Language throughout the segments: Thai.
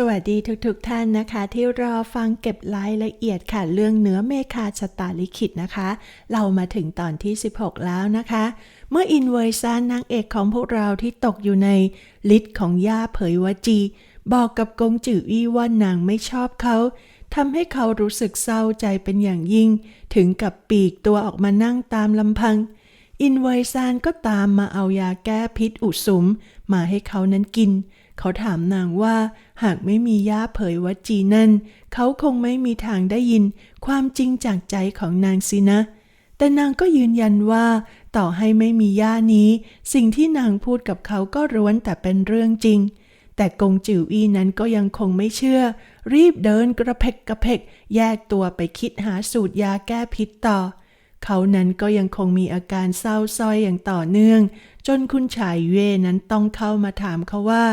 สวัสดีทุกๆทท่านนะคะ ที่รอฟังเก็บรายละเอียดค่ะ เรื่องเนื้อเมคาชะตาลิขิตนะคะ เรามาถึงตอนที่ 16 แล้วนะคะ เมื่ออินเวอร์ซันนางเอกของพวกเราที่ตกอยู่ในลิสต์ของย่าเผยวจี บอกกับกงจืออี้ว่านางไม่ชอบเขาทำให้เขารู้สึกเศร้าใจเป็นอย่างยิ่ง ถึงกับปีกตัวออกมานั่งตามลำพัง อินเวอร์ซานก็ตามมาเอายาแก้พิษอุสุมมาให้เขานั้นกิน เขาถามนางว่าหากไม่มีย่าเผยวัจีนั่น เขาคงไม่มีทางได้ยินความจริงจากใจของนางสินะ แต่นางก็ยืนยันว่า ต่อให้ไม่มีย่านี้ สิ่งที่นางพูดกับเขาก็ร้วนแต่เป็นเรื่องจริง แต่กงจิ๋วอี้นั้นก็ยังคงไม่เชื่อ รีบเดินกระเพกกระเพกแยกตัวไปคิดหาสูตรยาแก้พิษต่อเขานั้นก็ยังคงมีอาการเศร้าส้อยอย่างต่อเนื่อง จนคุณชายเย่นั้นต้องเข้ามาถามเขาว่า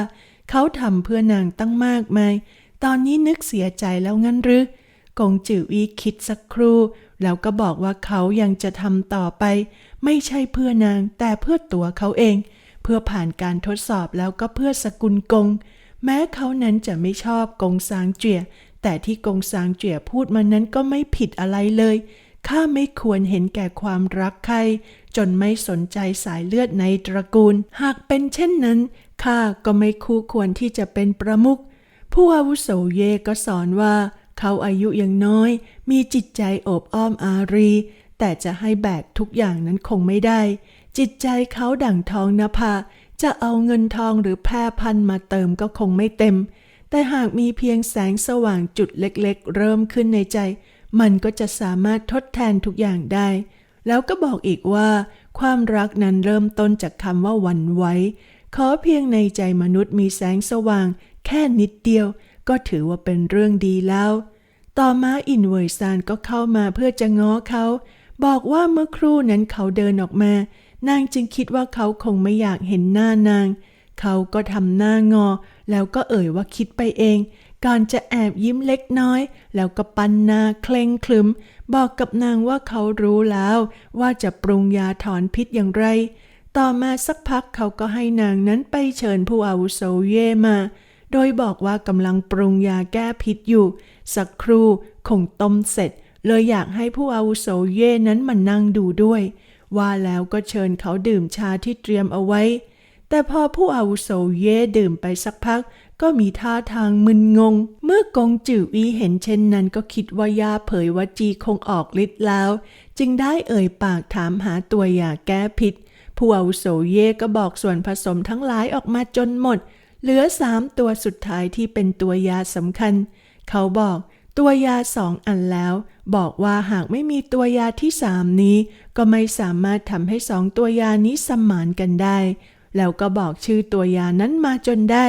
เขาทำเพื่อนางตั้งมากมาย ตอนนี้นึกเสียใจแล้วงั้นหรือกงจิ๋วอีคิดสักครู่ แล้วก็บอกว่าเขายังจะทำต่อไป ไม่ใช่เพื่อนางแต่เพื่อตัวเขาเอง เพื่อผ่านการทดสอบแล้วก็เพื่อสกุลกง แม้เขานั้นจะไม่ชอบกงซางเจียแต่ที่กงซางเจียพูดมานั้นก็ไม่ผิดอะไรเลย ข้าไม่ควรเห็นแก่ความรักใคร จนไม่สนใจสายเลือดในตระกูล หากเป็นเช่นนั้น ข้าก็ไม่คู่ควรที่จะเป็นประมุขผู้อาวุโสเยก็สอนว่า เขาอายุยังน้อย มีจิตใจโอบอ้อมอารี แต่จะให้แบกทุกอย่างนั้นคงไม่ได้ จิตใจเขาดั่งทองนภาจะเอาเงินทองหรือแพร่พันมาเติมก็คงไม่เต็ม แต่หากมีเพียงแสงสว่างจุดเล็กๆ เริ่มขึ้นในใจ มันก็จะสามารถทดแทนทุกอย่างได้ แล้วก็บอกอีกว่า ความรักนั้นเริ่มต้นจากคำว่าวันไหว ขอเพียงในใจมนุษย์มีแสงสว่าง แค่นิดเดียว ก็ถือว่าเป็นเรื่องดีแล้ว ต่อมาอินเวอร์ซานก็เข้ามาเพื่อจะง้อเขา บอกว่าเมื่อครู่นั้นเขาเดินออกมา นางจึงคิดว่าเขาคงไม่อยากเห็นหน้านาง เขาก็ทำหน้างอ แล้วก็เอ่ยว่าคิดไปเอง ก่อนจะแอบยิ้มเล็กน้อย แล้วก็ปันหนาเคร่งคลึม บอกกับนางว่าเขารู้แล้ว ว่าจะปรุงยาถอนพิษอย่างไร ต่อมาสักพักเขาก็ให้นางนั้นไปเชิญผู้อาวุโสเย่มา โดยบอกว่ากำลังปรุงยาแก้พิษอยู่ สักครู่คงต้มเสร็จ เลยอยากให้ผู้อาวุโสเย่นั้นมานั่งดูด้วย ว่าแล้วก็เชิญเขาดื่มชาที่เตรียมเอาไว้ แต่พอผู้อาวุโสเย่ดื่มไปสักพัก ก็มีท่าทางมึนงง เมื่อกงจิ๋วอีเห็นเช่นนั้นก็คิดว่ายาเผยวจีคงออกฤทธิ์แล้ว จึงได้เอ่ยปากถามหาตัวยาแก้พิษ ผู้อาวุโสเย่ก็บอกส่วนผสมทั้งหลายออกมาจนหมด เหลือสามตัวสุดท้ายที่เป็นตัวยาสำคัญ เขาบอกตัวยาสองอันแล้ว บอกว่าหากไม่มีตัวยาที่สามนี้ ก็ไม่สามารถทำให้สองตัวยานี้สมานกันได้ แล้วก็บอกชื่อตัวยานั้นมาจนได้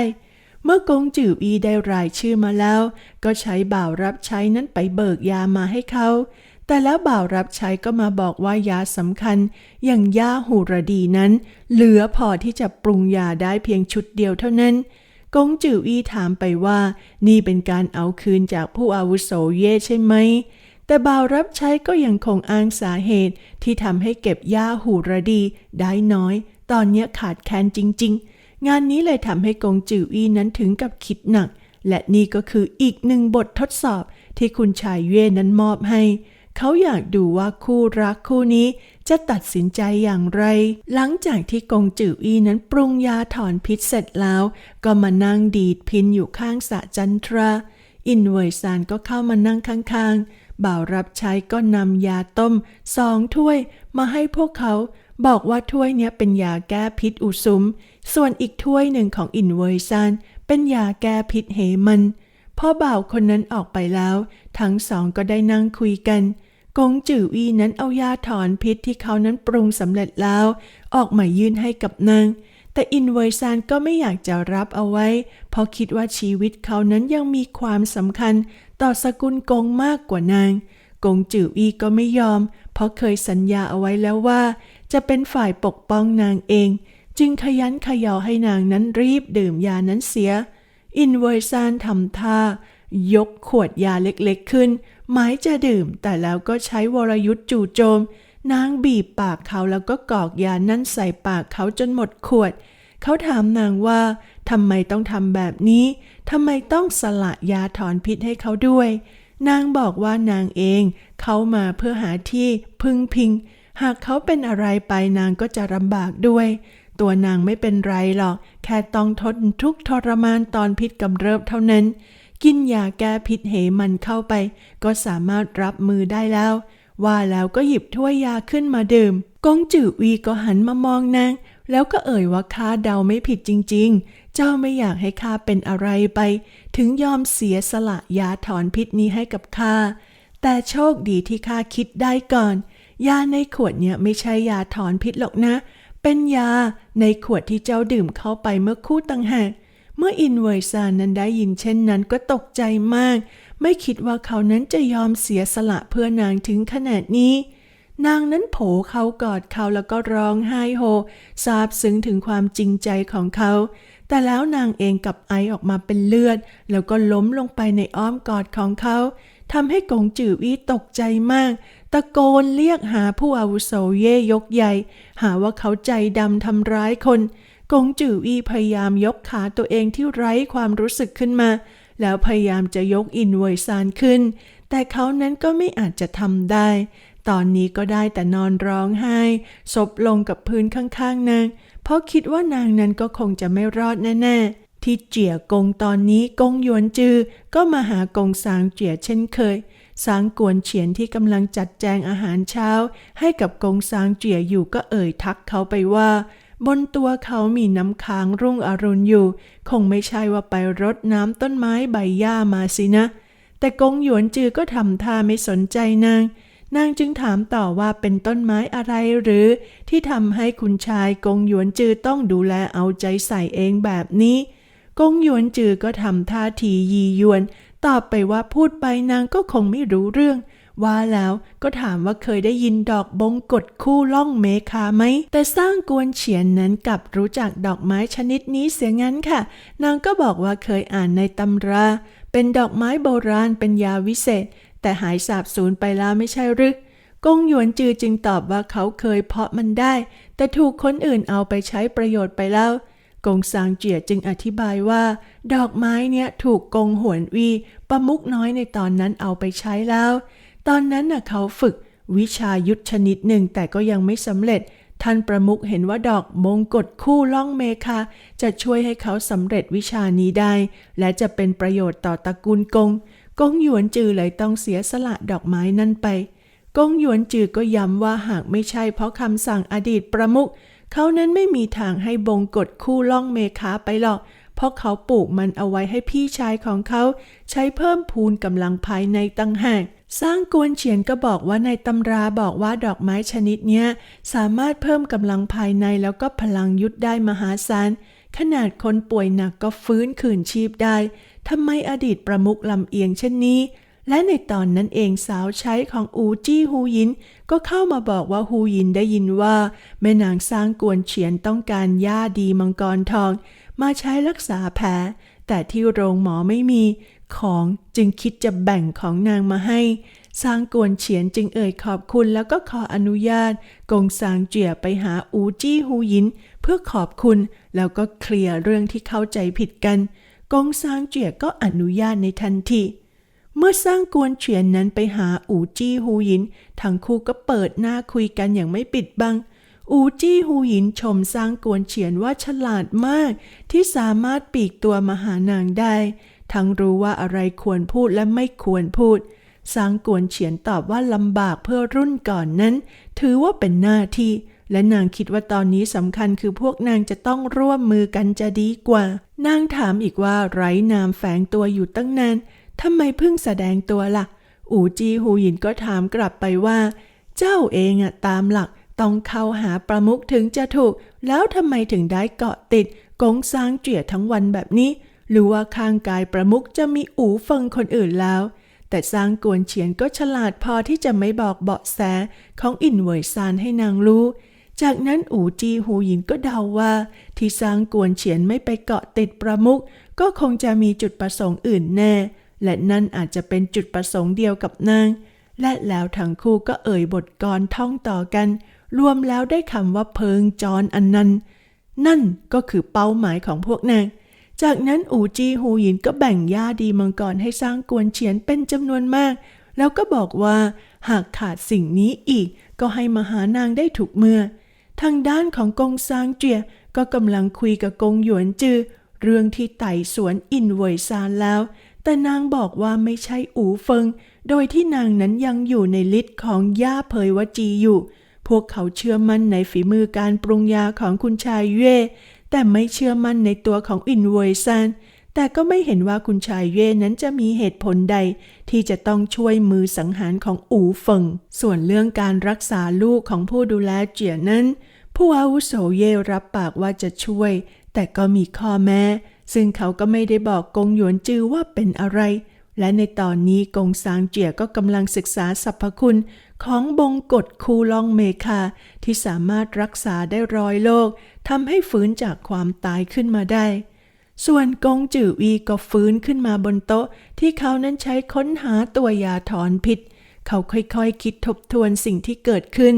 เมื่อกงจืออีได้รายชื่อมาแล้ว ก็ใช้บ่าวรับใช้นั้นไปเบิกยามาให้เขา แต่แล้วบ่าวรับใช้ก็มาบอกว่ายาสำคัญ อย่างยาหูรดีนั้น เหลือพอที่จะปรุงยาได้เพียงชุดเดียวเท่านั้นกงจืออี้ถามไปว่า นี่เป็นการเอาคืนจากผู้อาวุโสเย่ใช่ไหม แต่บ่าวรับใช้ก็ยังคงอ้างสาเหตุที่ทำให้เก็บยาหูรดีได้น้อย ตอนเนี้ขาดแคลนจริง ๆ งานนี้เลยทำให้กงจืออี้นั้นถึงกับคิดหนัก และนี่ก็คืออีกหนึ่งบททดสอบที่คุณชายเย่นั้นมอบให้ เขาอยากดูว่าคู่รักคู่นี้จะตัดสินใจอย่างไร หลังจากที่กงจืออีนั้นปรุงยาถอนพิษเสร็จแล้ว ก็มานั่งดีดพินอยู่ข้างสะจันทรา อินเวยซานก็เข้ามานั่งข้างๆ บ่าวรับใช้ก็นำยาต้มสองถ้วยมาให้พวกเขาบอกว่าถ้วยเนี้ยเป็นยาแก้พิษอุสุม ส่วนอีกถ้วยหนึ่งของอินเวยซานเป็นยาแก้พิษเหมันพอบ่าวคนนั้นออกไปแล้ว ทั้งสองก็ได้นั่งคุยกัน กงจือวีนั้นเอายาถอนพิษที่เขานั้นปรุงสำเร็จแล้ว ออกมายื่นให้กับนาง แต่อินเวอร์ซานก็ไม่อยากจะรับเอาไว้ เพราะคิดว่าชีวิตเขานั้นยังมีความสำคัญ ต่อสกุลกงมากกว่านาง กงจืออีก็ไม่ยอม เพราะเคยสัญญาเอาไว้แล้วว่า จะเป็นฝ่ายปกป้องนางเอง จึงขยันขยอให้นางนั้นรีบดื่มยานั้นเสีย อินเวอร์ซานทำท่ายกขวดยาเล็กๆขึ้น หมายจะดื่มแต่แล้วก็ใช้วรยุทธ์จู่โจม นางบีบปากเขาแล้วก็กรอกยานั่นใส่ปากเขาจนหมดขวด เขาถามนางว่าทำไมต้องทำแบบนี้ทำไมต้องสละยาถอนพิษให้เขาด้วย นางบอกว่านางเองเขามาเพื่อหาที่พึ่งพิง หากเขาเป็นอะไรไปนางก็จะลำบากด้วย ตัวนางไม่เป็นไรหรอก แค่ต้องทนทุกข์ทรมานตอนพิษกำเริบเท่านั้น กินยาแก้พิษเหมันเข้าไป ก็สามารถรับมือได้แล้ว ว่าแล้วก็หยิบถ้วยยาขึ้นมาดื่มกงจือวีก็หันมามองนาง แล้วก็เอ่ยว่าข้าเดาไม่ผิดจริง ๆ เจ้าไม่อยากให้ข้าเป็นอะไรไป ถึงยอมเสียสละยาถอนพิษนี้ให้กับข้าแต่โชคดีที่ข้าคิดได้ก่อน ยาในขวดเนี่ยไม่ใช่ยาถอนพิษหรอกนะ เป็นยาในขวดที่เจ้าดื่มเข้าไปเมื่อคู่ต่างหาก เมื่ออินเวอร์ซานนั้นได้ยินเช่นนั้นก็ตกใจมาก ไม่คิดว่าเขานั้นจะยอมเสียสละเพื่อนางถึงขนาดนี้ นางนั้นโผเขากอดเขาแล้วก็ร้องไห้โฮซาบซึ้งถึงความจริงใจของเขา แต่แล้วนางเองกับไอออกมาเป็นเลือด แล้วก็ล้มลงไปในอ้อมกอดของเขาทำให้กงจือวีตกใจมาก ตะโกนเรียกหาผู้อาวุโสเย่ยกใหญ่ หาว่าเขาใจดำทำร้ายคน กงจือวีพยายามยกขาตัวเองที่ไร้ความรู้สึกขึ้นมา แล้วพยายามจะยกอินเวยซานขึ้น แต่เขานั้นก็ไม่อาจจะทำได้ ตอนนี้ก็ได้แต่นอนร้องไห้ศพลงกับพื้นข้างๆนาง เพราะคิดว่านางนั้นก็คงจะไม่รอดแน่ๆ ที่เจี๋ยกงตอนนี้กงหยวนจือ ก็มาหากงสางเจี๋ยเช่นเคยสางกวนเฉียนที่กำลังจัดแจงอาหารเช้า ให้กับกงสางเจี๋ยอยู่ก็เอ่ยทักเขาไปว่า บนตัวเขามีน้ำค้างรุ่งอรุณอยู่ คงไม่ใช่ว่าไปรดน้ำต้นไม้ใบหญ้ามาสินะ แต่กงหยวนจือก็ทำท่าไม่สนใจนาง นางจึงถามต่อว่าเป็นต้นไม้อะไรหรือ ที่ทำให้คุณชายกงหยวนจือต้องดูแลเอาใจใส่เองแบบนี้ กงหยวนจือก็ทำท่าทียียวน ตอบไปว่าพูดไปนางก็คงไม่รู้เรื่อง ว่าแล้วก็ถามว่าเคยได้ยินดอกบงกฎคู่ล่องเมคาไหม แต่สร้างกวนเฉียนนั้นกลับรู้จักดอกไม้ชนิดนี้เสียงั้นค่ะ นางก็บอกว่าเคยอ่านในตำรา เป็นดอกไม้โบราณเป็นยาวิเศษ แต่หายสาบสูญไปแล้วไม่ใช่หรือกงหยวนจือจึงตอบว่าเขาเคยเพาะมันได้ แต่ถูกคนอื่นเอาไปใช้ประโยชน์ไปแล้วกงซางเจียจึงอธิบายว่า ดอกไม้เนี่ยถูกกงหวนวีประมุกน้อยในตอนนั้นเอาไปใช้แล้ว ตอนนั้นน่ะเขาฝึกวิชายุทธชนิดหนึ่งแต่ก็ยังไม่สำเร็จ ท่านประมุกเห็นว่าดอกมงกฎคู่ล่องเมคาจะช่วยให้เขาสำเร็จวิชานี้ได้ และจะเป็นประโยชน์ต่อตระกูลกง กงหยวนจือเลยต้องเสียสละดอกไม้นั่นไป กงหยวนจือก็ย้ำว่าหากไม่ใช่เพราะคำสั่งอดีตประมุขเขานั้นไม่มีทางให้บงกฎคู่ล่องเมคาไปหรอก เพราะเขาปลูกมันเอาไว้ให้พี่ชายของเขา ใช้เพิ่มพูนกำลังภายในตั้งหาก สร้างกวนเฉียนก็บอกว่าในตำราบอกว่าดอกไม้ชนิดเนี้ยสามารถเพิ่มกำลังภายในแล้วก็พลังยุทธได้มหาศาลขนาดคนป่วยหนักก็ฟื้นคืนชีพได้ทำไมอดีตประมุขลำเอียงเช่นนี้ และในตอนนั้นเองสาวใช้ของอูจี้ฮูยิน ก็เข้ามาบอกว่าฮูยินได้ยินว่า แม่นางสร้างกวนเฉียนต้องการหญ้าดีมังกรทอง มาใช้รักษาแผลแต่ที่โรงหมอไม่มี ของจึงคิดจะแบ่งของนางมาให้ สร้างกวนเฉียนจึงเอ่ยขอบคุณแล้วก็ขออนุญาต กงซางเจียไปหาอูจี้ฮูยิน เพื่อขอบคุณแล้วก็เคลียร์เรื่องที่เข้าใจผิดกัน กงซางเจียก็อนุญาตในทันทีเมื่อสร้างกวนเฉียนนั้นไปหาอูจี้ฮูยิน ทั้งคู่ก็เปิดหน้าคุยกันอย่างไม่ปิดบัง อูจี้ฮูยินชมสร้างกวนเฉียนว่าฉลาดมาก ที่สามารถปีกตัวมาหานางได้ ทั้งรู้ว่าอะไรควรพูดและไม่ควรพูด สางกวนเฉียนตอบว่าลำบากเพื่อรุ่นก่อนนั้น ถือว่าเป็นหน้าที่ และนางคิดว่าตอนนี้สำคัญคือพวกนางจะต้องร่วมมือกันจะดีกว่า นางถามอีกว่าไร้นามแฝงตัวอยู่ตั้งนานทำไมเพิ่งแสดงตัวละ่ะ อูจีฮูหยินก็ถามกลับไปว่า เจ้าเองอะตามหลักต้องเข้าหาประมุขถึงจะถูก แล้วทำไมถึงได้เกาะติดกงซางเจี๋ยทั้งวันแบบนี้ หรือว่าข้างกายประมุขจะมีอูเฟิงคนอื่นแล้ว แต่สร้างกวนเฉียนก็ฉลาดพอที่จะไม่บอกเบาะแสของอินเวยซานให้นางรู้ จากนั้นอูจีฮูหยินก็เดาว่า ที่สร้างกวนเฉียนไม่ไปเกาะติดประมุขก็คงจะมีจุดประสงค์อื่นแน่ และนั่นอาจจะเป็นจุดประสงค์เดียวกับนาง และแล้วทั้งคู่ก็เอ่ยบทกรท่องต่อกัน รวมแล้วได้คำว่าเพิงจรอันนั้น นั่นก็คือเป้าหมายของพวกนาง จากนั้นอูจีฮูหยินก็แบ่งหญ้าดีมังกรให้สร้างกวนเฉียนเป็นจำนวนมาก แล้วก็บอกว่าหากขาดสิ่งนี้อีก ก็ให้มาหานางได้ถูกเมื่อ ทางด้านของกงซางเจียก็กำลังคุยกับกงหยวนจือ เรื่องที่ไต่สวนอินเวยซานแล้ว แต่นางบอกว่าไม่ใช่อูเฟิง โดยที่นางนั้นยังอยู่ในฤทธิ์ของย่าเผยวจีอยู่ พวกเขาเชื่อมั่นในฝีมือการปรุงยาของคุณชายเย่ แต่ไม่เชื่อมั่นในตัวของอินเวยซานแต่ก็ไม่เห็นว่าคุณชายเย่นั้นจะมีเหตุผลใด ที่จะต้องช่วยมือสังหารของอูเฟิง ส่วนเรื่องการรักษาลูกของผู้ดูแลเจียนั้นผู้อาวุโสเย่รับปากว่าจะช่วย แต่ก็มีข้อแม้ ซึ่งเขาก็ไม่ได้บอกกงหยวนจือว่าเป็นอะไร และในตอนนี้กงซางเจียก็กำลังศึกษาสรรพคุณ ของบงกฎคูลองเมคาที่สามารถรักษาได้ร้อยโรคทำให้ฟื้นจากความตายขึ้นมาได้ ส่วนกงจือวีก็ฟื้นขึ้นมาบนโต๊ะ ที่เขานั้นใช้ค้นหาตัวยาถอนพิษ เขาค่อยๆคคิดทบทวนสิ่งที่เกิดขึ้น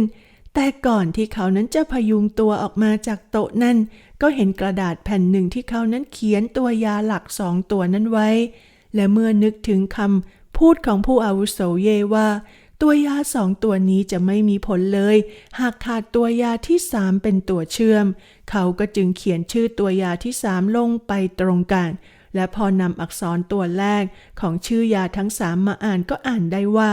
แต่ก่อนที่เขานั้นจะพยุงตัวออกมาจากโต๊ะนั่น ก็เห็นกระดาษแผ่นหนึ่งที่เขานั้นเขียนตัวยาหลักสองตัวนั้นไว้ และเมื่อนึกถึงคำพูดของผู้อาวุโสเยว่า ตัวยาสองตัวนี้จะไม่มีผลเลย หากขาดตัวยาที่สามเป็นตัวเชื่อม เขาก็จึงเขียนชื่อตัวยาที่สามลงไปตรงกลางและพอนำอักษรตัวแรกของชื่อยาทั้งสามมาอ่านก็อ่านได้ว่า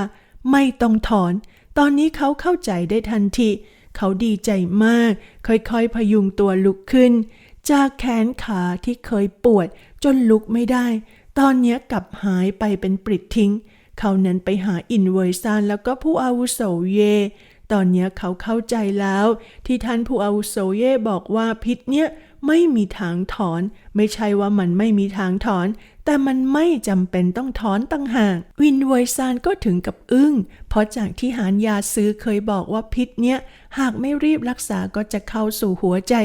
ไม่ต้องถอน ตอนนี้เขาเข้าใจได้ทันที เขาดีใจมาก ค่อยๆ พยุงตัวลุกขึ้น จากแขนขาที่เคยปวดจนลุกไม่ได้ ตอนนี้กลับหายไปเป็นปลิดทิ้ง เขานั้นไปหาอินเวอร์ซานแล้วก็ผู้อาวุโสเย ตอนนี้เขาเข้าใจแล้วที่ท่านผู้อาวุโสเย่บอกว่าพิษเนี้ยไม่มีทางถอน ไม่ใช่ว่ามันไม่มีทางถอน แต่มันไม่จำเป็นต้องถอนตั้งหาก วินเวยซานก็ถึงกับอึ้ง เพราะจากที่หารยาซื้อเคยบอกว่าพิษเนี้ยหากไม่รีบรักษาก็จะเข้าสู่หัวใจ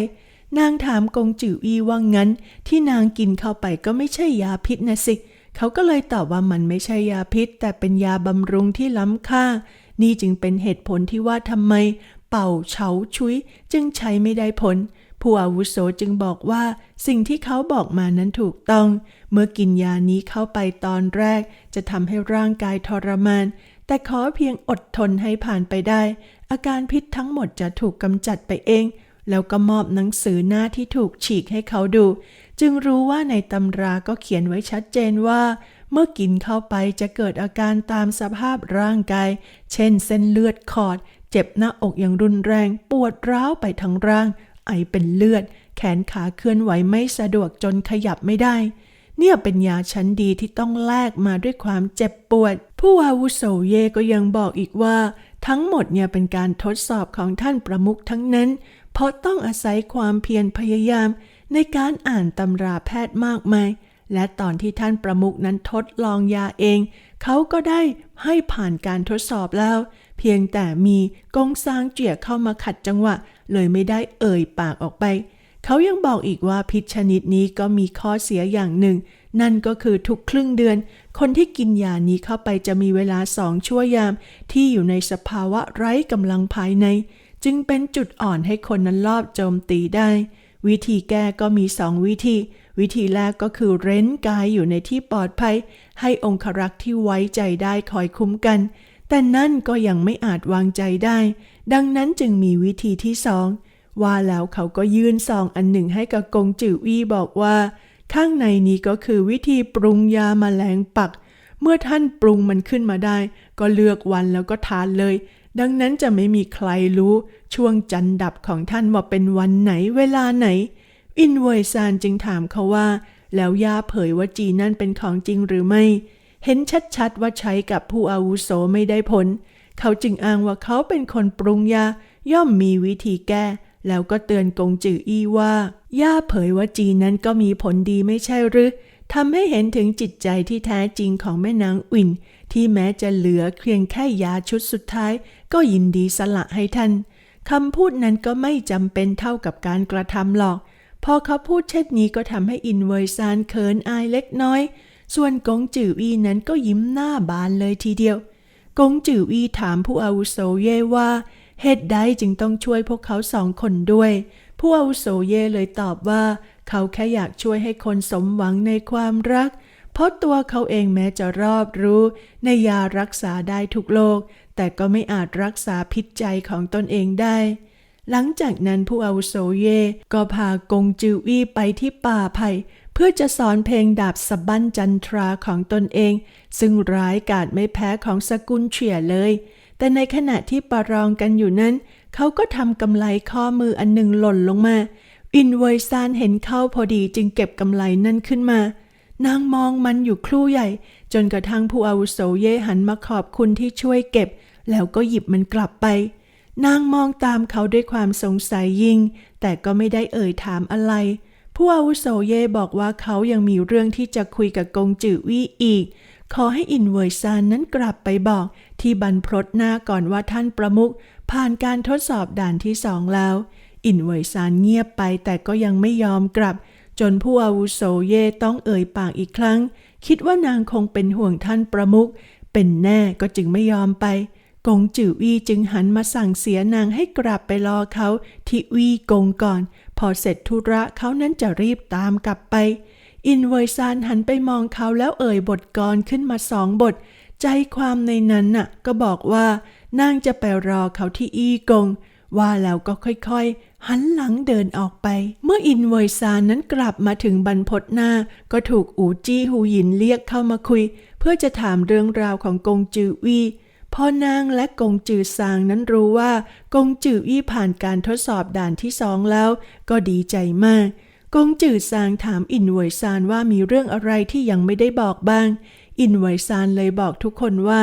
นางถามกงจืออีว่างั้น ที่นางกินเข้าไปก็ไม่ใช่ยาพิษนะสิเขาก็เลยตอบว่ามันไม่ใช่ยาพิษ แต่เป็นยาบำรุงที่ล้ำค่า นี่จึงเป็นเหตุผลที่ว่าทำไม เป่าเฉาชุยจึงใช้ไม่ได้ผล ผู้อาวุโสจึงบอกว่า สิ่งที่เขาบอกมานั้นถูกต้อง เมื่อกินยานี้เข้าไปตอนแรก จะทำให้ร่างกายทรมาน แต่ขอเพียงอดทนให้ผ่านไปได้ อาการพิษทั้งหมดจะถูกกำจัดไปเองแล้วก็มอบหนังสือหน้าที่ถูกฉีกให้เขาดู จึงรู้ว่าในตำราก็เขียนไว้ชัดเจนว่า เมื่อกินเข้าไปจะเกิดอาการตามสภาพร่างกาย เช่นเส้นเลือดขอด เจ็บหน้าอกอย่างรุนแรง ปวดร้าวไปทั้งร่าง ไอเป็นเลือด แขนขาเคลื่อนไหวไม่สะดวกจนขยับไม่ได้ เนี่ยเป็นยาชั้นดีที่ต้องแลกมาด้วยความเจ็บปวด ผู้อาวุโสเยก็ยังบอกอีกว่า ทั้งหมดเนี่ยเป็นการทดสอบของท่านประมุขทั้งนั้น เพราะต้องอาศัยความเพียรพยายาม ในการอ่านตำราแพทย์มากมาย และตอนที่ท่านประมุขนั้นทดลองยาเอง เขาก็ได้ให้ผ่านการทดสอบแล้ว เพียงแต่มีกงซางเจียเข้ามาขัดจังหวะ เลยไม่ได้เอ่ยปากออกไป เขายังบอกอีกว่าพิษชนิดนี้ก็มีข้อเสียอย่างหนึ่ง นั่นก็คือทุกครึ่งเดือน คนที่กินยานี้เข้าไปจะมีเวลาสองชั่วยาม ที่อยู่ในสภาวะไร้กำลังภายใน จึงเป็นจุดอ่อนให้คนนั้นลอบโจมตีได้ วิธีแก้ก็มีสองวิธี วิธีแรกก็คือเร้นกายอยู่ในที่ปลอดภัย ให้องครักษ์ที่ไว้ใจได้คอยคุ้มกัน แต่นั่นก็ยังไม่อาจวางใจได้ ดังนั้นจึงมีวิธีที่สองว่าแล้วเขาก็ยื่นซองอันหนึ่งให้กับกงจือวีบอกว่า ข้างในนี้ก็คือวิธีปรุงยามาแมลงปัก เมื่อท่านปรุงมันขึ้นมาได้ ก็เลือกวันแล้วก็ทานเลย ดังนั้นจะไม่มีใครรู้ช่วงจันดับของท่านว่าเป็นวันไหนเวลาไหน อินเวยซานจึงถามเขาว่า แล้วยาเผยว่าจีนั่นเป็นของจริงหรือไม่ เห็นชัดๆว่าใช้กับผู้อาวุโสไม่ได้ผล เขาจึงอ้างว่าเขาเป็นคนปรุงยา ย่อมมีวิธีแก้ แล้วก็เตือนกงจืออี้ว่า ย่าเผยว่าจีนั้นก็มีผลดีไม่ใช่หรือทำให้เห็นถึงจิตใจที่แท้จริงของแม่นางอุ่น ที่แม้จะเหลือเพียงแค่ยาชุดสุดท้าย ก็ยินดีสละให้ท่านคำพูดนั้นก็ไม่จำเป็นเท่ากับการกระทำหรอก พอเขาพูดเช่นนี้ก็ทำให้อินเวอร์ซานเขินอายเล็กน้อย ส่วนกงจืออีนั้นก็ยิ้มหน้าบานเลยทีเดียว กงจืออีถามผู้อาวุโสเย่ว่าเหตุใดจึงต้องช่วยพวกเขาสองคนด้วย ผู้อาวุโสเย่เลยตอบว่า เขาแค่อยากช่วยให้คนสมหวังในความรัก เพราะตัวเขาเองแม้จะรอบรู้ ในยารักษาได้ทุกโรค แต่ก็ไม่อาจรักษาพิษใจของตนเองได้ หลังจากนั้นผู้อาวุโสเย่ก็พากงจืออี้ไปที่ป่าไผ่เพื่อจะสอนเพลงดาบสบั้นจันทราของตนเอง ซึ่งร้ายกาจไม่แพ้ของสกุลเฉียเลย แต่ในขณะที่ประลองกันอยู่นั้น เขาก็ทำกำไลข้อมืออันหนึ่งหล่นลงมา อินเวยซานเห็นเข้าพอดีจึงเก็บกำไลนั่นขึ้นมานางมองมันอยู่ครู่ใหญ่ จนกระทั่งผู้อาวุโสเย่หันมาขอบคุณที่ช่วยเก็บ แล้วก็หยิบมันกลับไป นางมองตามเขาด้วยความสงสัยยิ่ง แต่ก็ไม่ได้เอ่ยถามอะไร ผู้อาวุโสเย่บอกว่าเขายังมีเรื่องที่จะคุยกับกงจือวี่อีก ขอให้อินเวยซานนั้นกลับไปบอก ที่บรรพตหน้าก่อนว่าท่านประมุขผ่านการทดสอบด่านที่สองแล้ว อินเวยซานเงียบไปแต่ก็ยังไม่ยอมกลับ จนผู้อาวุโสเย่ต้องเอ่ยปากอีกครั้งคิดว่านางคงเป็นห่วงท่านประมุขเป็นแน่ก็จึงไม่ยอมไป กงจือวีจึงหันมาสั่งเสียนางให้กลับไปรอเขาที่วีกงก่อน พอเสร็จธุระเขานั้นจะรีบตามกลับไป อินเวยซานหันไปมองเขาแล้วเอ่ยบทกรขึ้นมาสองบท ใจความในนั้นน่ะ ก็บอกว่านางจะไปรอเขาที่อีกง ว่าแล้วก็ค่อยๆ หันหลังเดินออกไป เมื่ออินเวยซานนั้นกลับมาถึงบรรพตหน้า ก็ถูกอูจี้หูหยินเรียกเข้ามาคุย เพื่อจะถามเรื่องราวของกงจือวี พ่อนางและกงจือซางนั้นรู้ว่ากงจืออี้ผ่านการทดสอบด่านที่สองแล้ว ก็ดีใจมาก กงจือซางถามอินเวยซานว่ามีเรื่องอะไรที่ยังไม่ได้บอกบ้าง อินเวยซานเลยบอกทุกคนว่า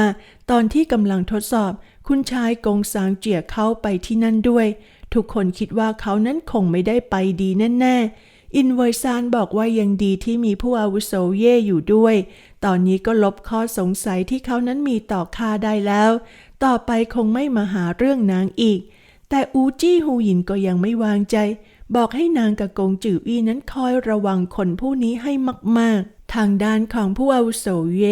ตอนที่กำลังทดสอบ คุณชายกงซางเจียเข้าไปที่นั่นด้วย ทุกคนคิดว่าเขานั้นคงไม่ได้ไปดีแน่ๆอินเวยซานบอกว่ายังดีที่มีผู้อาวุโสเย่อยู่ด้วย ตอนนี้ก็ลบข้อสงสัยที่เขานั้นมีต่อข้าได้แล้ว ต่อไปคงไม่มาหาเรื่องนางอีก แต่อูจี้ฮูหยินก็ยังไม่วางใจ บอกให้นางกับกงจืออี้นั้นคอยระวังคนผู้นี้ให้มากๆ ทางด้านของผู้อาวุโสเย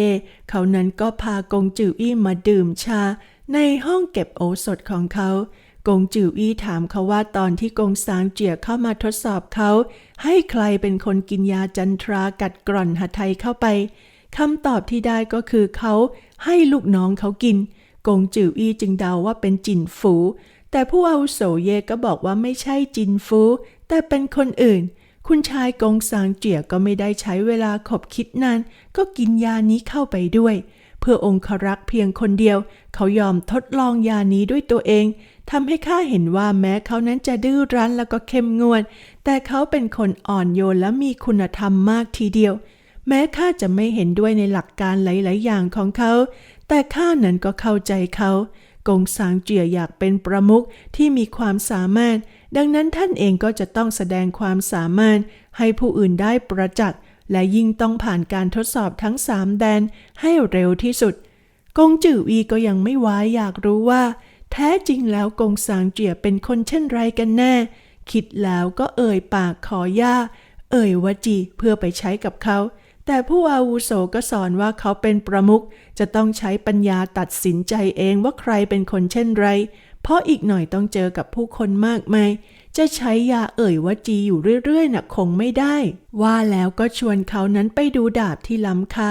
เขานั้นก็พากงจืออี้มาดื่มชา ในห้องเก็บโอสถของเขากงจืออี้ถามเขาว่าตอนที่กงซางเจียเข้ามาทดสอบเขา ให้ใครเป็นคนกินยาจันทรากัดกร่อนหทัยเข้าไป คำตอบที่ได้ก็คือเขาให้ลูกน้องเขากิน กงจืออี้จึงเดาว่าเป็นจินฟู แต่ผู้อาวุโสเยก็บอกว่าไม่ใช่จินฟู แต่เป็นคนอื่น คุณชายกงซางเจียก็ไม่ได้ใช้เวลาขบคิดนาน ก็กินยานี้เข้าไปด้วย เพื่อองครักษ์เพียงคนเดียว เขายอมทดลองยานี้ด้วยตัวเองทำให้ข้าเห็นว่าแม้เขานั้นจะดื้อรั้นแล้วก็เข้มงวด แต่เขาเป็นคนอ่อนโยนและมีคุณธรรมมากทีเดียว แม้ข้าจะไม่เห็นด้วยในหลักการหลาย ๆ อย่างของเขา แต่ข้านั้นก็เข้าใจเขากงสางเจียอยากเป็นประมุขที่มีความสามารถ ดังนั้นท่านเองก็จะต้องแสดงความสามารถ ให้ผู้อื่นได้ประจักษ์ และยิ่งต้องผ่านการทดสอบทั้งสามแดนให้เร็วที่สุด กงจือวีก็ยังไม่ไว้อยากรู้ว่า แท้จริงแล้วกงสางเจียเป็นคนเช่นไรกันแน่ คิดแล้วก็เอ่ยปากขอย่า เอ่ยวจีเพื่อไปใช้กับเขา แต่ผู้อาวุโสก็สอนว่าเขาเป็นประมุขจะต้องใช้ปัญญาตัดสินใจเองว่าใครเป็นคนเช่นไร เพราะอีกหน่อยต้องเจอกับผู้คนมากมาย จะใช้ยาเอ่ยวจีอยู่เรื่อยๆน่ะคงไม่ได้ ว่าแล้วก็ชวนเขานั้นไปดูดาบที่ล้ำค่า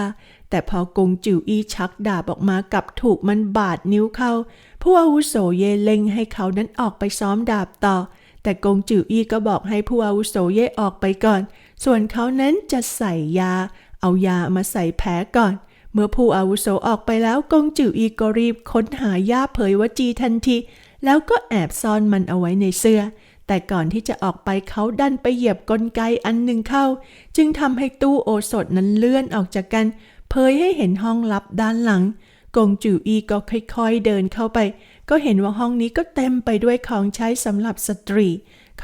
แต่พอกงจิวอี้ชักดาบออกมากับถูกมันบาดนิ้วเข้าผู้อาวุโสเยเล็งให้เขานั้นออกไปซ้อมดาบต่อ แต่กงจิวอี้ก็บอกให้ผู้อาวุโสเย่ออกไปก่อน ส่วนเขานั้นจะใส่ยา เอายามาใส่แผลก่อน เมื่อผู้อาวุโสออกไปแล้วกงจิวอีก็รีบค้นหายาเผยวจีทันที แล้วก็แอบซ่อนมันเอาไว้ในเสื้อ แต่ก่อนที่จะออกไปเขาดันไปเหยียบกลไกอันหนึ่งเข้า จึงทำให้ตู้โอสถนั้นเลื่อนออกจากกันเผยให้เห็นห้องลับด้านหลังกงจิวอีก็ค่อยๆเดินเข้าไป ก็เห็นว่าห้องนี้ก็เต็มไปด้วยของใช้สำหรับสตรี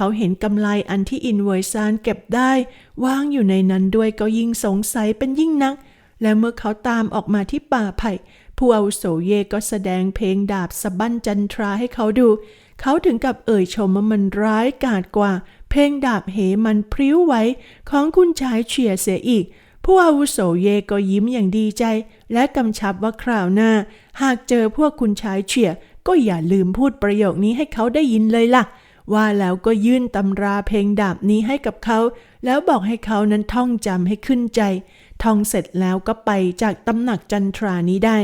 เขาเห็นกำไลอันที่อินเวยซานเก็บได้วางอยู่ในนั้นด้วยก็ยิ่งสงสัยเป็นยิ่งนัก และเมื่อเขาตามออกมาที่ป่าไผ่ผู้อาวุโสเย่ก็แสดงเพลงดาบสะบั้นจันทราให้เขาดู เขาถึงกับเอ่ยชมว่ามันร้ายกาจกว่า เพลงดาบเหมันพริ้วไหวของคุณชายเฉียเสียอีก ผู้อาวุโสเย่ก็ยิ้มอย่างดีใจ และกำชับว่าคราวหน้า หากเจอพวกคุณชายเฉียก็อย่าลืมพูดประโยคนี้ให้เขาได้ยินเลยล่ะ ว่าแล้วก็ยื่นตำราเพลงดาบนี้ให้กับเขา แล้วบอกให้เขานั้นท่องจำให้ขึ้นใจ ท่องเสร็จแล้วก็ไปจากตำหนักจันทรานี้ได้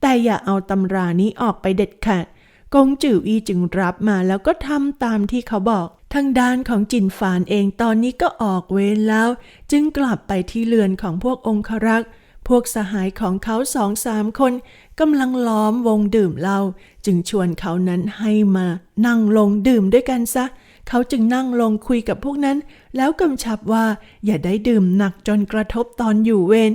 แต่อย่าเอาตำรานี้ออกไปเด็ดขาดกงจืออีจึงรับมาแล้วก็ทำตามที่เขาบอก ทางด้านของจินฟานเองตอนนี้ก็ออกเวรแล้ว จึงกลับไปที่เรือนของพวกองครักษ์ พวกสหายของเขาสองสามคนกำลังล้อมวงดื่มเหล้าจึงชวนเขานั้นให้มานั่งลงดื่มด้วยกันซะ เขาจึงนั่งลงคุยกับพวกนั้น แล้วกำชับว่าอย่าได้ดื่มหนักจนกระทบตอนอยู่เวร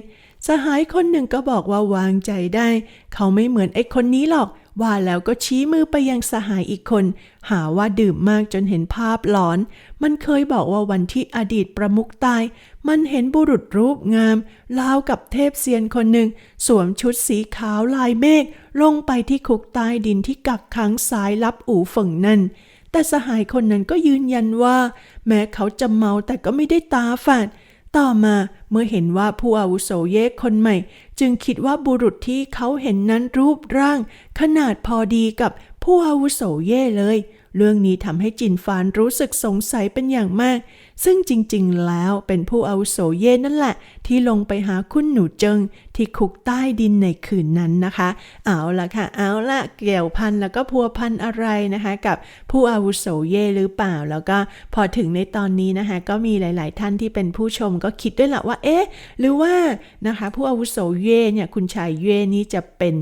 สหายคนหนึ่งก็บอกว่าวางใจได้ เขาไม่เหมือนไอ้คนนี้หรอก ว่าแล้วก็ชี้มือไปยังสหายอีกคน หาว่าดื่มมากจนเห็นภาพหลอน มันเคยบอกว่าวันที่อดีตประมุขตาย มันเห็นบุรุษรูปงามลาวกับเทพเซียนคนหนึ่ง สวมชุดสีขาวลายเมฆลงไปที่คุกใต้ดินที่กักขังสายลับอู่ฝงนั่นแต่สหายคนนั้นก็ยืนยันว่า แม้เขาจะเมาแต่ก็ไม่ได้ตาฝาด ต่อมา มื่อเห็นว่าผู้อาวุโสเยกคนใหม่ จึงคิดว่าบุรุษที่เขาเห็นนั้นรูปร่าง ขนาดพอดีกับผู้อาวุโสเย่เลย เรื่องนี้ทำให้จินฟานรู้สึกสงสัยเป็นอย่างมาก ซึ่งจริงๆ แล้วเป็นผู้อาวุโสเย่นั่นแหละ ที่ลงไปหาคุณหนูเจิง ที่คุกใต้ดินในคืนนั้นนะคะ เอาละค่ะ เอาละเกี่ยวพันแล้วก็พัวพันอะไรนะคะ กับผู้อาวุโสเย่หรือเปล่า แล้วก็พอถึงในตอนนี้นะคะ ก็มีหลาย ๆ ท่านที่เป็นผู้ชมก็คิดด้วยละว่า เอ๊ะ หรือว่านะคะ ผู้อาวุโสเย่เนี่ยคุณชายเย่นี้จะเป็น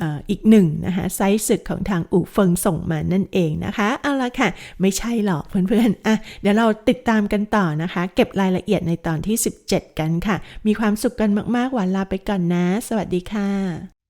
ออีกหนึ่งนะคะไซส์ศึกของทางอู่เฟิงส่งมานั่นเองนะคะ เอาละค่ะ ไม่ใช่หรอกเพื่อนๆอะเดี๋ยวเราติดตามกันกันต่อนะคะ เก็บรายละเอียดในตอนที่ 17 กันค่ะ มีความสุขกันมากๆหวานลาไปก่อนนะ สวัสดีค่ะ